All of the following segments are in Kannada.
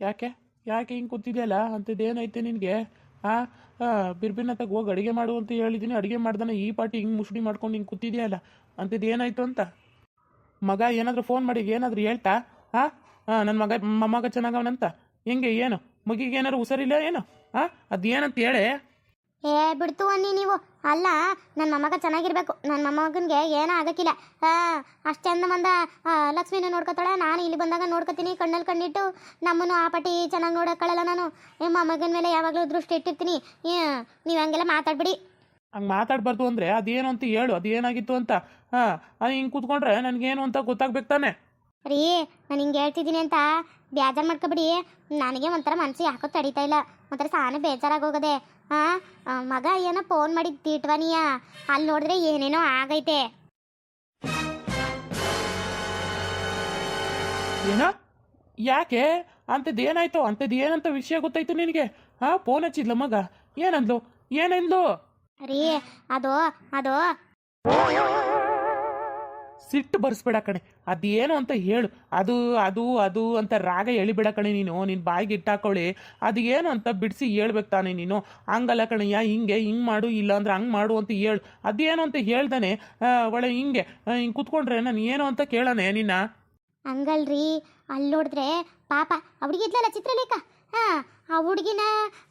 ಯಾಕೆ? ಯಾಕೆ ಹಿಂಗೆ ಕೂತಿದ್ಯಲ್ಲ? ಅಂಥದ್ದೇನೈತೆ ನಿನಗೆ? ಹಾಂ ಬಿರ್ಬಿನ್ನತ್ತಾಗ ಹೋಗಿ ಅಡುಗೆ ಮಾಡು ಅಂತ ಹೇಳಿದ್ದೀನಿ ಅಡುಗೆ ಮಾಡ್ದಾನೆ ಈ ಪಾಟಿ ಹಿಂಗೆ ಮುಸುಡಿ ಮಾಡ್ಕೊಂಡು ಹಿಂಗೆ ಕೂತಿದ್ಯಲ್ಲ ಅಂಥದ್ದು ಏನಾಯ್ತು ಅಂತ? ಮಗ ಏನಾದರೂ ಫೋನ್ ಮಾಡಿ ಏನಾದರೂ ಹೇಳ್ತಾ? ಹಾಂ ಹಾಂ ನನ್ನ ಮಗ ಮೊಮ್ಮಗ ಚೆನ್ನಾಗವನಂತ? ಹೆಂಗೆ ಏನು? ಮಗಿಗೆ ಏನಾದ್ರು ಹುಷಾರಿಲ್ಲ ಏನು? ಹಾಂ ಅದು ಏನಂತ ಹೇಳಿ? ಏ ಬಿಡ್ತು ಅನ್ನಿ ನೀವು. ಅಲ್ಲ ನನ್ನ ಮೊಮ್ಮಗ ಚೆನ್ನಾಗಿರ್ಬೇಕು. ನನ್ನ ಮೊಮ್ಮಗನಿಗೆ ಏನೂ ಆಗಕ್ಕಿಲ್ಲ. ಅಷ್ಟು ಚಂದ ಮಂದ ಲಕ್ಷ್ಮೀನ ನೋಡ್ಕೊತಾಳೆ. ನಾನು ಇಲ್ಲಿ ಬಂದಾಗ ನೋಡ್ಕೊತೀನಿ ಕಣ್ಣಲ್ಲಿ ಕಣ್ಣಿಟ್ಟು. ನಮ್ಮನ್ನು ಆ ಪಟ್ಟಿ ಚೆನ್ನಾಗಿ ನೋಡೋಕ್ಕಳಲ್ಲ ನಾನು. ನಿಮ್ಮ ಮೊಮ್ಮಗನ ಮೇಲೆ ಯಾವಾಗಲೂ ದೃಷ್ಟಿ ಇಟ್ಟಿರ್ತೀನಿ. ನೀವು ಹಂಗೆಲ್ಲ ಮಾತಾಡ್ಬಿಡಿ. ಹಂಗೆ ಮಾತಾಡಬಾರ್ದು ಅಂದರೆ ಅದೇನು ಅಂತ ಹೇಳು. ಅದೇನಾಗಿತ್ತು ಅಂತ. ಹಾಂ ಅದು ಹಿಂಗೆ ಕೂತ್ಕೊಂಡ್ರೆ ನನಗೇನು ಅಂತ ಗೊತ್ತಾಗ್ಬೇಕು ತಾನೆ. ರೀ ನಾನು ಹಿಂಗೆ ಹೇಳ್ತಿದ್ದೀನಿ ಅಂತ ಬೇಜಾರು ಮಾಡ್ಕೊಬಿಡಿ. ನನಗೆ ಒಂಥರ ಮನಸ್ಸು ಯಾಕೋ ತಡೀತಾ ಇಲ್ಲ. ಒಂಥರ ಸಾನೆ ಬೇಜಾರಾಗಿ ಹೋಗದೆ. ಹಾಂ ಮಗ ಏನೋ ಫೋನ್ ಮಾಡಿದ್ ತಿಟ್ವನಿಯ ಅಲ್ಲಿ ನೋಡಿದ್ರೆ ಏನೇನೋ ಆಗೈತೆ. ಏನ? ಯಾಕೆ? ಅಂಥದ್ದು ಏನಾಯ್ತು? ಅಂಥದ್ದು ಏನಂತ ವಿಷಯ ಗೊತ್ತಾಯ್ತು ನಿನಗೆ? ಹಾಂ ಫೋನ್ ಹಚ್ಚಿದ್ಲ ಮಗ. ಏನಂದ್ಲು? ಏನಂದ್ಲು? ರೀ ಅದು ಅದು. ಸಿಟ್ಟು ಬರ್ಸ್ಬೇಡ ಕಣೆ. ಅದೇನು ಅಂತ ಹೇಳು. ಅದು ಅದು ಅದು ಅಂತ ರಾಗ ಎಳಿಬೇಡ ಕಣೆ ನೀನು. ನಿನ್ನ ಬಾಯಿಗೆ ಇಟ್ಟಾಕೊಳ್ಳಿ. ಅದು ಏನು ಅಂತ ಬಿಡಿಸಿ ಹೇಳ್ಬೇಕು ತಾನೆ ನೀನು. ಹಂಗಲ್ಲ ಕಣಯ್ಯ, ಹಿಂಗೆ ಹಿಂಗೆ ಮಾಡು, ಇಲ್ಲ ಅಂದ್ರೆ ಹಂಗೆ ಮಾಡು ಅಂತ ಹೇಳು. ಅದೇನು ಅಂತ ಹೇಳ್ದಾನೆ ಒಳ್ಳೆ ಹಿಂಗೆ. ಹಿಂಗೆ ಕುತ್ಕೊಂಡ್ರೆ ನಾನು ಏನು ಅಂತ ಕೇಳೋಣ ನಿನ್ನ? ಹಂಗಲ್ರಿ. ಅಲ್ಲಿ ನೋಡಿದ್ರೆ ಪಾಪ ಅವ್ರಿಗೆ ಇದ್ಲಲ್ಲ ಚಿತ್ರಲೇಖ? ಆ ಹುಡುಗಿನ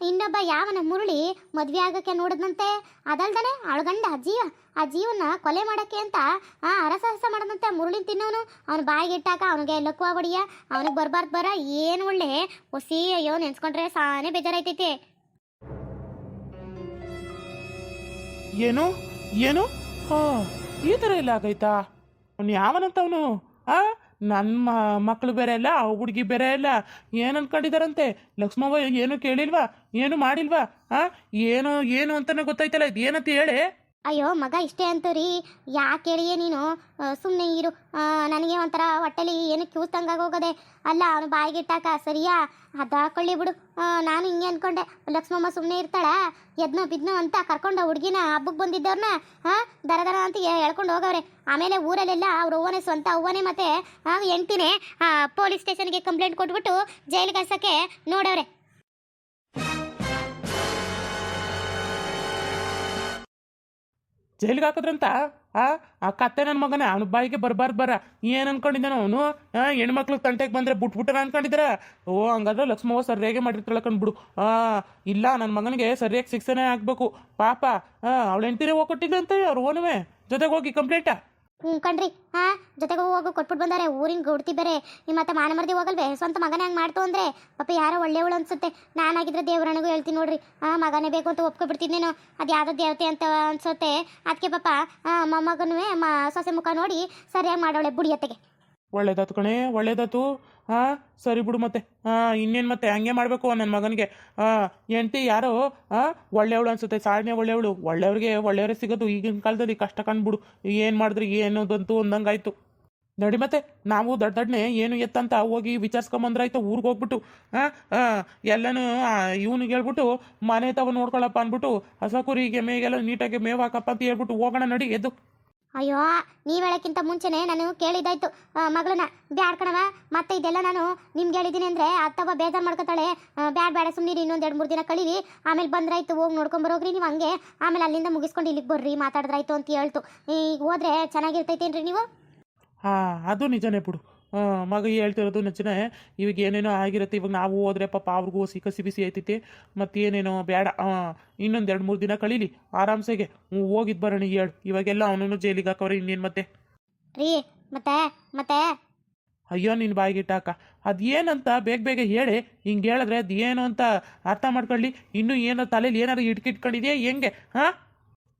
ಇನ್ನೊಬ್ಬ ಯಾವನ ಮುರುಳಿ ಮದ್ವೆ ಆಗಕ್ಕೆ ನೋಡಿದ್ನಂತೆ? ಅದಲ್ದನೆ ಅಳಗಂಡ ಜೀವ ಆ ಜೀವನ ಕೊಲೆ ಮಾಡಕ್ಕೆ ಅಂತ, ಆ, ಅರಸಹಸ ಮಾಡದಂತೆ ಮುರುಳಿನ ತಿನ್ನೋನು. ಅವ್ನ ಬಾಯಿಗೆ ಇಟ್ಟಾಕ ಅವನಿಗೆ ಲಕ್ಕುವ ಬಡಿಯ ಅವನಿಗೆ ಬರ್ಬಾರ್ದು ಬರ, ಏನು ಒಳ್ಳೆ. ಒಸಿ, ಅಯ್ಯೋ, ನೆನ್ಸ್ಕೊಂಡ್ರೆ ಸಾನೇ ಬೇಜಾರಾಯ್ತೈತಿ. ಏನು? ಏನು? ಹಾ, ಈ ಥರ ಎಲ್ಲ ಆಗೈತಾ? ಅವನು ಯಾವನಂತವನು? ಆ? ನನ್ನ ಮಕ್ಕಳು ಬೇರೆ ಇಲ್ಲ ಆ ಹುಡುಗಿ ಬೇರೆ ಇಲ್ಲ ಏನು ಅಂದ್ಕೊಂಡಿದ್ದಾರಂತೆ ಲಕ್ಷ್ಮವ್ವ, ಏನು ಕೇಳಿಲ್ವಾ? ಏನು ಮಾಡಿಲ್ವಾ? ಆ? ಏನು ಏನು ಅಂತಲೇ ಗೊತ್ತಾಯ್ತಲ್ಲ, ಇದು ಏನಂತ ಹೇಳಿ? ಅಯ್ಯೋ, ಮಗ ಇಷ್ಟೇ ಅಂತೂ ಯಾಕೆ ಹೇಳಿಯೇ ನೀನು? ಸುಮ್ಮನೆ ಇರು. ನನಗೆ ಒಂಥರ ಹೊಟ್ಟೆಲಿ ಏನು ಕ್ಯೂಸ್ದಂಗೆ ಹೋಗೋದೆ ಅಲ್ಲ, ಅವನು ಬಾಯಿಗೆ ಇಟ್ಟಾಕ, ಸರಿಯಾ? ಅದು ಹಾಕೊಳ್ಳಿ ಬಿಡು. ನಾನು ಹಿಂಗೆ ಅಂದ್ಕೊಂಡೆ ಲಕ್ಷ್ಮಮ್ಮ ಸುಮ್ಮನೆ ಇರ್ತಾಳ. ಎದ್ನೋ ಬಿದ್ನೋ ಅಂತ ಕರ್ಕೊಂಡು ಹುಡುಗಿನ ಹಬ್ಬಕ್ಕೆ ಬಂದಿದ್ದವ್ರನ್ನ ಹಾಂ ದರ ದರ ಅಂತ ಹೇಳ್ಕೊಂಡು ಹೋಗವ್ರೆ. ಆಮೇಲೆ ಊರಲ್ಲೆಲ್ಲ ಅವ್ರ ಅವ್ವನೇ ಸ್ವಂತ ಅವ್ವನೇ ಮತ್ತೆ ಹೆಂಡ್ತೀನಿ ಪೊಲೀಸ್ ಸ್ಟೇಷನ್ಗೆ ಕಂಪ್ಲೇಂಟ್ ಕೊಟ್ಬಿಟ್ಟು ಜೈಲಿಗೆ ಕಳ್ಸೋಕ್ಕೆ ನೋಡವ್ರೆ. ಜೈಲಿಗೆ ಹಾಕಿದ್ರಂತ? ಆ ಆ ಕತ್ತೆ ನನ್ನ ಮಗನೇ ಅವನ ಬಾಯಿಗೆ ಬರಬಾರ್ದು ಬರ. ಏನು ಅನ್ಕೊಂಡಿದ್ದಾನ ಅವನು? ಹೆಣ್ಮಕ್ಳು ತಂಟೆಗೆ ಬಂದರೆ ಬಿಟ್ಬಿಟ್ಟನ ಅನ್ಕೊಂಡಿದ್ರ ಓ, ಹಂಗಾದ್ರೆ ಲಕ್ಷ್ಮವ್ವ ಸರಿಯಾಗಿ ಮಾಡಿರ್ತಾಳೆ ಕಂಡ್ಬಿಡು ಆ, ಇಲ್ಲ ನನ್ನ ಮಗನಿಗೆ ಸರಿಯಾಗಿ ಶಿಕ್ಷಣ ಆಗಬೇಕು. ಪಾಪ ಅವಳ ಹೆಂಡ್ತಿರೇ ಹೋಗ್ಕೊಟ್ಟಿದ್ದಂತೆ ಅವ್ರು ಓನುವೆ? ಜೊತೆಗೆ ಹೋಗಿ ಕಂಪ್ಲೇಂಟಾ? ಕಣ್ರಿ. ಹಾ ಜೊತೆಗೆ ಹೋಗಿ ಕೊಟ್ಬಿಟ್ಟು ಬಂದಾರೆ. ಊರಿನ ಗುಡ್ತಿ ಬೇರೆ. ನಿಮ್ಮ ಮತ್ತೆ ಮಾನ ಮರ್ದಿ ಹೋಗಲ್ವೇ? ಸ್ವಂತ ಮಗನೇ ಹಂಗೆ ಮಾಡ್ತು ಅಂದ್ರೆ? ಪಾಪ ಯಾರೋ ಒಳ್ಳೆಯವಳು ಅನ್ಸುತ್ತೆ. ನಾನಾಗಿದ್ರೆ ದೇವರನಿಗೂ ಹೇಳ್ತೀನಿ ನೋಡ್ರಿ. ಆ, ಮಗನೇ ಬೇಕು ಅಂತ ಒಪ್ಕೊಬಿಡ್ತಿದ್ದೇನು ಅದು ಯಾವುದೋ ದೇವತೆ ಅಂತ ಅನ್ಸುತ್ತೆ. ಅದಕ್ಕೆ ಪಾಪ ಮೊಮ್ಮಗನೂ ಮ ಸೊಸೆ ಮುಖ ನೋಡಿ ಸರಿಯಾಗಿ ಮಾಡೋಳೆ ಬುಡಿಯತ್ತೆಗೆ ಒಳ್ಳೇದಾತು ಕಣೆ ಒಳ್ಳೇದಾತು ಹಾಂ ಸರಿ ಬಿಡು ಮತ್ತೆ. ಹಾಂ ಇನ್ನೇನು ಮತ್ತೆ? ಹಂಗೆ ಮಾಡಬೇಕು ನನ್ನ ಮಗನಿಗೆ. ಹಾಂ ಹೆಂಡ್ತಿ ಯಾರೋ ಹಾಂ ಒಳ್ಳೆಯವಳು ಅನ್ಸುತ್ತೆ. ಸಾಧನೆ ಒಳ್ಳೆಯವಳು. ಒಳ್ಳೆಯವ್ರಿಗೆ ಒಳ್ಳೆಯವರೇ ಸಿಗೋದು ಈಗಿನ ಕಾಲದಲ್ಲಿ ಕಷ್ಟ ಕಂಡ್ಬಿಡು. ಏನು ಮಾಡಿದ್ರಿ, ಏನೋದಂತೂ ಒಂದಂಗಾಯ್ತು ನಡಿ ಮತ್ತೆ, ನಾವು ದೊಡ್ಡ ದೊಡ್ಡನೆ ಏನು ಎತ್ತಂತ ಹೋಗಿ ವಿಚಾರಿಸ್ಕೊಂಬಂದ್ರಾಯ್ತು, ಊರಿಗೆ ಹೋಗ್ಬಿಟ್ಟು. ಹಾಂ ಎಲ್ಲನೂ ಇವನಿಗೆ ಹೇಳ್ಬಿಟ್ಟು, ಮನೆ ತವ ನೋಡ್ಕೊಳಪ್ಪ ಅಂದ್ಬಿಟ್ಟು ಹಸ ಕುರಿಗೆ ಮೇಗೆಲ್ಲ ನೀಟಾಗಿ ಮೇವು ಹಾಕಪ್ಪ ಅಂತ ಹೇಳ್ಬಿಟ್ಟು ಹೋಗೋಣ ನಡಿ ಎದ್ದು. ಅಯ್ಯೋ ನೀವು ಹೇಳೋಕ್ಕಿಂತ ಮುಂಚೆನೆ ನಾನು ಕೇಳಿದ್ದಾಯ್ತು ಮಗಳನ್ನ. ಬ್ಯಾಡ್ ಕಣವ ಮತ್ತೆ ಇದೆಲ್ಲ ನಾನು ನಿಮ್ಗೆ ಹೇಳಿದ್ದೀನಿ ಅಂದರೆ ಅತ್ತವ ಬೇಜಾರು ಮಾಡ್ಕೊತಾಳೆ. ಬ್ಯಾಡ್ ಬೇಡ ಸುಮ್ಮನೆ ಇನ್ನೊಂದು ಎರಡು, ಮೂರು ದಿನ ಕಳೀರಿ. ಆಮೇಲೆ ಬಂದ್ರಾಯ್ತು, ಹೋಗಿ ನೋಡ್ಕೊಂಬರೋಗ್ರಿ ನೀವು ಹಂಗೆ. ಆಮೇಲೆ ಅಲ್ಲಿಂದ ಮುಗಿಸ್ಕೊಂಡು ಇಲ್ಲಿಗೆ ಬರ್ರಿ, ಮಾತಾಡಿದ್ರಾಯ್ತು ಅಂತ ಹೇಳ್ತು. ಈಗ ಹೋದ್ರೆ ಚೆನ್ನಾಗಿರ್ತೈತೇನ್ರಿ ನೀವು? ಹಾಂ, ಅದು ನಿಜನೇ ಬಿಡು. ಮಗ ಹೇಳ್ತಿರೋದು ನಚ್ಚನೆ. ಇವಾಗ ಏನೇನೋ ಆಗಿರುತ್ತೆ ಇವಾಗ ನಾವು ಹೋದ್ರೆ ಪಾಪ ಅವ್ರಿಗೂ ಸಿ ಕಸಿ ಬಿಸಿ ಐತೈತಿ ಮತ್ತೇನೇನೋ ಬೇಡ ಇನ್ನೊಂದು ಎರಡು ಮೂರು ದಿನ ಕಳೀಲಿ ಆರಾಮ್ಸೆಗೆ. ಹ್ಞೂ ಹೋಗಿದ್ದು ಬರೋಣ ಹೇಳು ಇವಾಗೆಲ್ಲ ಅವನನ್ನು ಜೈಲಿಗೆ ಹಾಕವ್ರೆ ಇನ್ನೇನು ಮತ್ತೆ? ರೀ ಮತ್ತೆ ಮತ್ತೆ. ಅಯ್ಯೋ ನಿನ್ನ ಬಾಯಿಗೆ ಇಟ್ಟಾಕ ಅದು ಏನಂತ ಬೇಗ ಬೇಗ ಹೇಳಿ. ಹಿಂಗೆ ಹೇಳಿದ್ರೆ ಅದು ಏನು ಅಂತ ಅರ್ಥ ಮಾಡ್ಕೊಳ್ಳಿ. ಇನ್ನೂ ಏನೋ ತಲೆಯಲ್ಲಿ ಏನಾದ್ರು ಇಟ್ಕಿಟ್ಕೊಂಡಿದೆಯಾ ಹೆಂಗೆ? ಹಾಂ?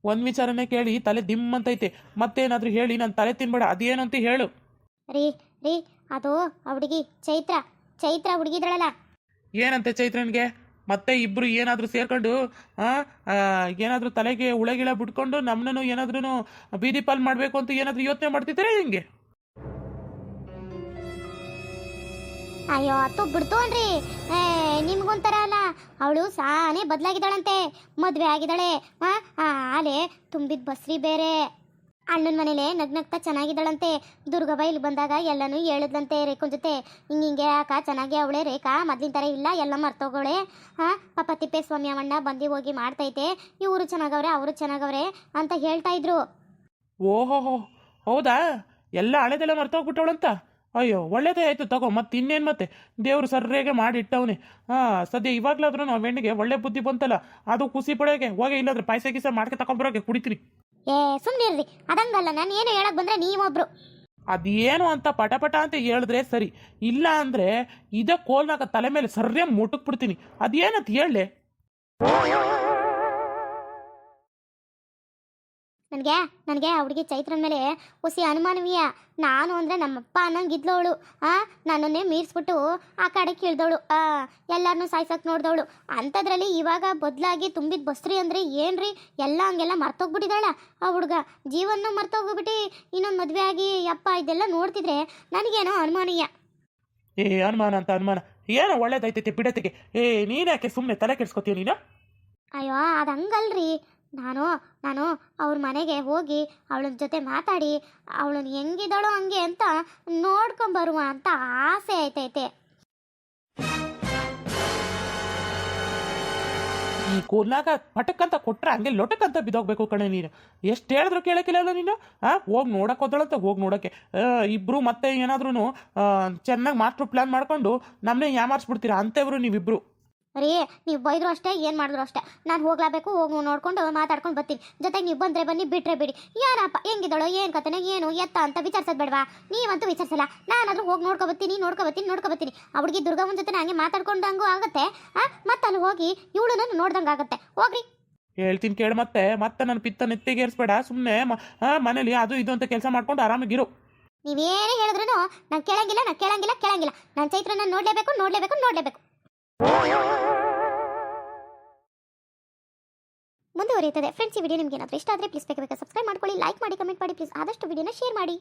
ಒಂದು ವಿಚಾರನೇ ಕೇಳಿ ತಲೆ ದಿಮ್ ಅಂತೈತೆ. ಮತ್ತೇನಾದರೂ ಹೇಳಿ ನನ್ನ ತಲೆ ತಿನ್ಬೇಡ ಅದೇನು ಅಂತ ಹೇಳು. ರೀ ರೀ ಅದು ಆ ಹುಡುಗಿ ಚೈತ್ರ ಚೈತ್ರ ಹುಡುಗಿದ್ರಳಲ್ಲ. ಏನಂತೆ ಚೈತ್ರನ್ಗೆ? ಮತ್ತೆ ಇಬ್ರು ಏನಾದ್ರೂ ಸೇರ್ಕೊಂಡು ಏನಾದ್ರೂ ತಲೆಗೆ ಉಳಗಿಳ ಬಿಟ್ಕೊಂಡು ನಮ್ಮನ್ನು ಏನಾದ್ರೂ ಬೀದಿ ಪಾಲ್ ಮಾಡಬೇಕು ಅಂತ ಏನಾದರೂ ಯೋಚನೆ ಮಾಡ್ತಿದ್ದೀರಾ ಹಿಂಗೆ? ಅಯ್ಯೋ ಅತ್ತು ಬಿಡ್ತೋನ್ರಿ. ಏ ನಿಮ್ಗೊಂಥರ ಅಲ್ಲ. ಅವಳು ಸಾನೇ ಬದಲಾಗಿದ್ದಾಳಂತೆ. ಮದುವೆ ಆಗಿದ್ದಾಳೆ. ಆ ಆಲೆ ತುಂಬಿದ ಬಸ್ರಿ ಬೇರೆ. ಅಣ್ಣನ ಮನೇಲೆ ನಗ್ನಗ್ತಾ ಚೆನ್ನಾಗಿದ್ದಾಳಂತೆ. ದುರ್ಗಬ ಇಲ್ಲಿ ಬಂದಾಗ ಎಲ್ಲನೂ ಹೇಳಿದ್ಲಂತೆ ರೇಖನ್ ಜೊತೆ. ಹಿಂಗೆ ಹಿಂಗೆ ಅಕ್ಕ ಚೆನ್ನಾಗಿ ಅವಳೆ ರೇಖಾ, ಮೊದ್ಲಿನ ಥರ ಇಲ್ಲ, ಎಲ್ಲ ಮರ್ತೋಗೋಳೆ. ಹಾಂ, ಪಾಪ ತಿಪ್ಪೇಸ್ವಾಮಿ ಅವಣ್ಣ ಬಂದು ಹೋಗಿ ಮಾಡ್ತೈತೆ. ಇವರು ಚೆನ್ನಾಗವ್ರೆ, ಅವರು ಚೆನ್ನಾಗವ್ರೆ ಅಂತ ಹೇಳ್ತಾ ಇದ್ರು. ಓಹೋ ಹೌದಾ? ಎಲ್ಲ ಹಳೆದೆಲ್ಲ ಮರ್ತೋಗ್ಬಿಟ್ಟವಳಂತ? ಅಯ್ಯೋ, ಒಳ್ಳೇದೇ ಆಯಿತು, ತಗೋ, ಮತ್ತೆ ಇನ್ನೇನು ಮತ್ತೆ? ದೇವ್ರು ಸರ್ರೇಗೆ ಮಾಡಿ ಇಟ್ಟವನೆ ಹಾಂ, ಸದ್ಯ ಇವಾಗಲಾದ್ರೂ ನಾವು ಹೆಣ್ಣಿಗೆ ಒಳ್ಳೆ ಬುದ್ಧಿ ಬಂತಲ್ಲ. ಅದು ಖುಷಿ ಪಡೋಕೆ, ಹೋಗಿ, ಇಲ್ಲಾದ್ರೆ ಪಾಯಸ ಗೀಸ ಮಾಡ್ಕೆ ತಗೊಂಬರೋಕೆ ಕುಡಿತೀನಿ. ಏ ಸುಮ್ಮನೆ ಇರ್ರಿ ಅದಂಗಲ್ಲ, ನಾನು ಏನು ಹೇಳಕ್ ಬಂದ್ರೆ ನೀವೊಬ್ರು. ಅದೇನು ಅಂತ ಪಟ ಪಟ ಅಂತ ಹೇಳಿದ್ರೆ ಸರಿ. ಇಲ್ಲ ಅಂದ್ರೆ ಇದೇ ಕೋಲ್ನಾಗ ತಲೆ ಮೇಲೆ ಸರ್ರೆ ಮುಟ್ಟಕ್ ಬಿಡ್ತೀನಿ ಅದೇನಂತ ಹೇಳಲೆ? ನನಗೆ ನನಗೆ ಆ ಹುಡುಗಿ ಚೈತ್ರನ ಮೇಲೆ ಹುಸಿ ಅನುಮಾನವೀಯ. ನಾನು ಅಂದರೆ ನಮ್ಮಪ್ಪ ಅನ್ನಂಗಿದ್ಲವಳು ಆ ನನ್ನನ್ನೇ ಮೀರಿಸ್ಬಿಟ್ಟು ಆ ಕಡೆ ಕೀಳ್ದವಳು. ಆ ಎಲ್ಲರನ್ನೂ ಸಾಯ್ಸಕ್ಕೆ ನೋಡ್ದವಳು. ಅಂಥದ್ರಲ್ಲಿ ಇವಾಗ ಬದಲಾಗಿ ತುಂಬಿದ ಬಸ್ರಿ ಅಂದರೆ ಏನು ರೀ ಎಲ್ಲ ಹಂಗೆಲ್ಲ ಮರ್ತೋಗ್ಬಿಟ್ಟಿದ್ದಾಳ ಆ ಹುಡುಗ. ಜೀವನ ಮರ್ತೋಗ್ಬಿಟ್ಟು ಇನ್ನೊಂದು ಮದುವೆ ಆಗಿ ಅಪ್ಪ ಇದೆಲ್ಲ ನೋಡ್ತಿದ್ರೆ ನನಗೇನೋ ಅನುಮಾನೀಯ. ಏ ಅನುಮಾನ ಅಂತ ಅನುಮಾನ. ಏನೋ ಒಳ್ಳೇದಾಯ್ತೈತೆ ಬಿಡತ್ತಿಗೆ. ಏ ನೀನ್ಯಾಕೆ ಸುಮ್ಮನೆ ತಲೆ ಕೆಡ್ಸ್ಕೊತೀಯ ನೀನು? ಅಯ್ಯೋ ಅದು ಹಂಗಲ್ರಿ. ನಾನು ನಾನು, ಅವ್ರ ಮನೆಗೆ ಹೋಗಿ ಅವಳ ಜೊತೆ ಮಾತಾಡಿ ಅವಳನ್ನ ಹೆಂಗಿದ್ದಾಳೋ ಹಂಗೆ ಅಂತ ನೋಡ್ಕೊಂಬರುವ ಅಂತ ಆಸೆ ಆಯ್ತೈತೆ ಈ ಕೂಲ್ನಾಗ ಪಟಕ್ಕಂತ ಕೊಟ್ರೆ ಹಂಗೆ ಲೊಟಕ್ಕಂತ ಬಿದ್ದೋಗ್ಬೇಕು ಕಣೆ ನೀನು. ಎಷ್ಟು ಹೇಳಿದ್ರು ಕೇಳಕ್ಕಿಲ್ಲ ನೀನು? ಆ, ಹೋಗಿ ನೋಡಕ್ ಹೋದಳಂತ, ಹೋಗಿ ನೋಡಕ್ಕೆ. ಇಬ್ರು ಮತ್ತೆ ಏನಾದ್ರೂ ಚೆನ್ನಾಗಿ ಮಾಸ್ಟರ್ ಪ್ಲಾನ್ ಮಾಡ್ಕೊಂಡು ನಮ್ಮನ್ನೇ ಯಾಮಾರಿಸ್ಬಿಡ್ತೀರಾ? ಅಂತವ್ರು ನೀವಿಬ್ರು. ರೀ ನೀವು ಬೈದ್ರು ಅಷ್ಟೇ ಏನು ಮಾಡಿದ್ರು ಅಷ್ಟೇ. ನಾನು ಹೋಗ್ಲಾಬೇಕು ಹೋಗಿ ನೋಡ್ಕೊಂಡು ಮಾತಾಡ್ಕೊಂಡು ಬರ್ತೀನಿ. ಜೊತೆಗೆ ನೀವು ಬಂದರೆ ಬನ್ನಿ ಬಿಟ್ರೆ ಬಿಡಿ. ಯಾರಪ್ಪ ಹೆಂಗಿದ್ದಾಳು ಏನು ಕತೆನೋ ಏನು ಎತ್ತ ಅಂತ ವಿಚಾರಿಸೋದು ಬೇಡವಾ? ನೀವಂತೂ ವಿಚಾರಿಸಲ್ಲ. ನಾನಾದರೂ ಹೋಗಿ ನೋಡ್ಕೊಬತ್ತೀನಿ ನೋಡ್ಕೊಬತ್ತೀನಿ ನೋಡ್ಕೊಬತ್ತೀನಿ ಆ ಹುಡುಗಿ ದುರ್ಗಮ್ಮನ ಜೊತೆ ಹಂಗೆ ಮಾತಾಡ್ಕೊಂಡಂಗೂ ಆಗುತ್ತೆ ಆ? ಮತ್ತೆ ಅಲ್ಲಿ ಹೋಗಿ ಇವಳನ್ನು ನೋಡ್ದಂಗೆ ಆಗುತ್ತೆ. ಹೋಗ್ರಿ. ಹೇಳ್ತೀನಿ ಕೇಳು ಮತ್ತೆ. ಮತ್ತೆ ನನ್ನ ಪಿತ್ತ ನೆತ್ತಿಗೇರಿಸ್ಬೇಡ ಸುಮ್ಮನೆ ಮನೇಲಿ ಅದು ಇದು ಅಂತ ಕೆಲಸ ಮಾಡ್ಕೊಂಡು ಆರಾಮಾಗಿರು. ನೀವೇನೇ ಹೇಳಿದ್ರು ನಾನು ಕೇಳಂಗಿಲ್ಲ ನಾನು ಕೇಳಂಗಿಲ್ಲ ಕೇಳಂಗಿಲ್ಲ. ನಾನು ಚೈತ್ರನ ನೋಡಲೇಬೇಕು ನೋಡಲೇಬೇಕು ನೋಡಲೇಬೇಕು. ಮುಂದುವರಿಯುತ್ತದೆ. ಫ್ರೆಂಡ್ಸ್ ಈ ವಿಡಿಯೋ ನಿಮ್ಗೆ ಏನಾದರೂ ಇಷ್ಟ ಆದರೆ ಪ್ಲೀಸ್ ಬೇಕಾಗ ಸಬ್ಸ್ಕ್ರೈಬ್ ಮಾಡ್ಕೊಳ್ಳಿ ಲೈಕ್ ಮಾಡಿ ಕಮೆಂಟ್ ಮಾಡಿ ಪ್ಲೀಸ್ ಆದಷ್ಟು ವಿಡಿಯೋನ ಶೇರ್ ಮಾಡಿ.